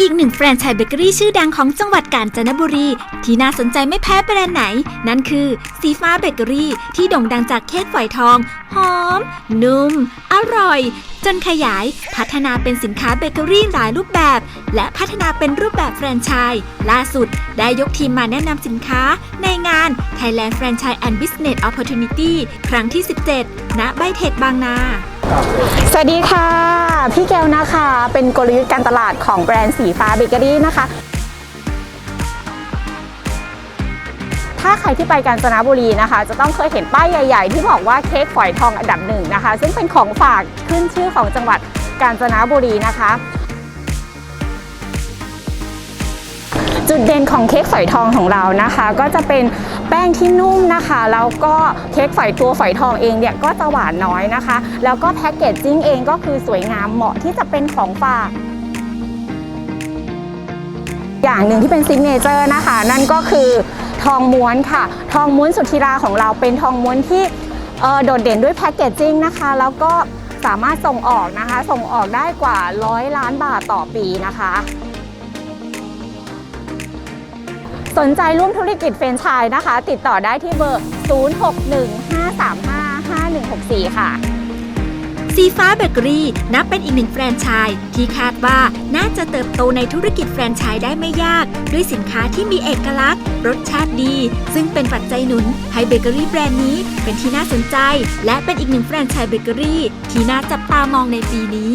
อีกหนึ่งแฟรนไชส์เบเกอรี่ชื่อดังของจังหวัดกาญจนบุรี ที่น่าสนใจไม่แพ้แบรนด์ไหน นั่นคือสีฟ้าเบเกอรี่ที่โด่งดังจากเค้กฝอยทอง หอม นุ่ม อร่อย จนขยายพัฒนาเป็นสินค้าเบเกอรี่หลายรูปแบบ และพัฒนาเป็นรูปแบบแฟรนไชส์ล่าสุด ได้ยกทีมมาแนะนำสินค้า ในงาน Thailand Franchise and Business Opportunity ครั้งที่ 17 ณ ไบเทคบางนา สวัสดีค่ะ พี่แก้วนะคะ เป็นกลยุทธ์การตลาดของแบรนด์สีฟ้าเบเกอรี่นะคะ ถ้าใครที่ไปกาญจนบุรีนะคะ จะต้องเคยเห็นป้ายใหญ่ ๆ ที่บอกว่าเค้กฝอยทองอันดับหนึ่งนะคะ ซึ่งเป็นของฝากขึ้นชื่อของจังหวัดกาญจนบุรีนะคะ จุดเด่นของเค้กฝอยทองของเรานะคะ ก็จะเป็นแป้งที่นุ่มนะคะแล้วก็เค้กฝอยตัวฝอยทองเองเนี่ยก็จะหวานน้อยนะคะ แล้วก็แพ็กเกจจิ้งเองก็คือสวยงามเหมาะที่จะเป็นของฝากอย่างหนึ่งที่เป็นซิกเนเจอร์นะคะ นั่นก็คือทองม้วนค่ะ ทองม้วนสุธิราของเราเป็นทองม้วนที่โดดเด่นด้วยแพ็กเกจจิ้งนะคะ แล้วก็สามารถส่งออกนะคะ ส่งออกได้กว่า100ล้านบาทต่อปีนะคะ สนใจร่วมธุรกิจเฟรนไชส์นะคะ ติดต่อได้ที่เบอร์ 0615355164 ค่ะสีฟ้าเบเกอรี่นับเป็นอีกหนึ่งแฟรนไชส์ที่คาดว่าน่าจะเติบโตในธุรกิจแฟรนไชส์ได้ไม่ยาก ด้วยสินค้าที่มีเอกลักษณ์ รสชาติดี ซึ่งเป็นปัจจัยหนุนให้เบเกอรี่แบรนด์นี้เป็นที่น่าสนใจ และเป็นอีกหนึ่งแฟรนไชส์เบเกอรี่ที่น่าจับตามองในปีนี้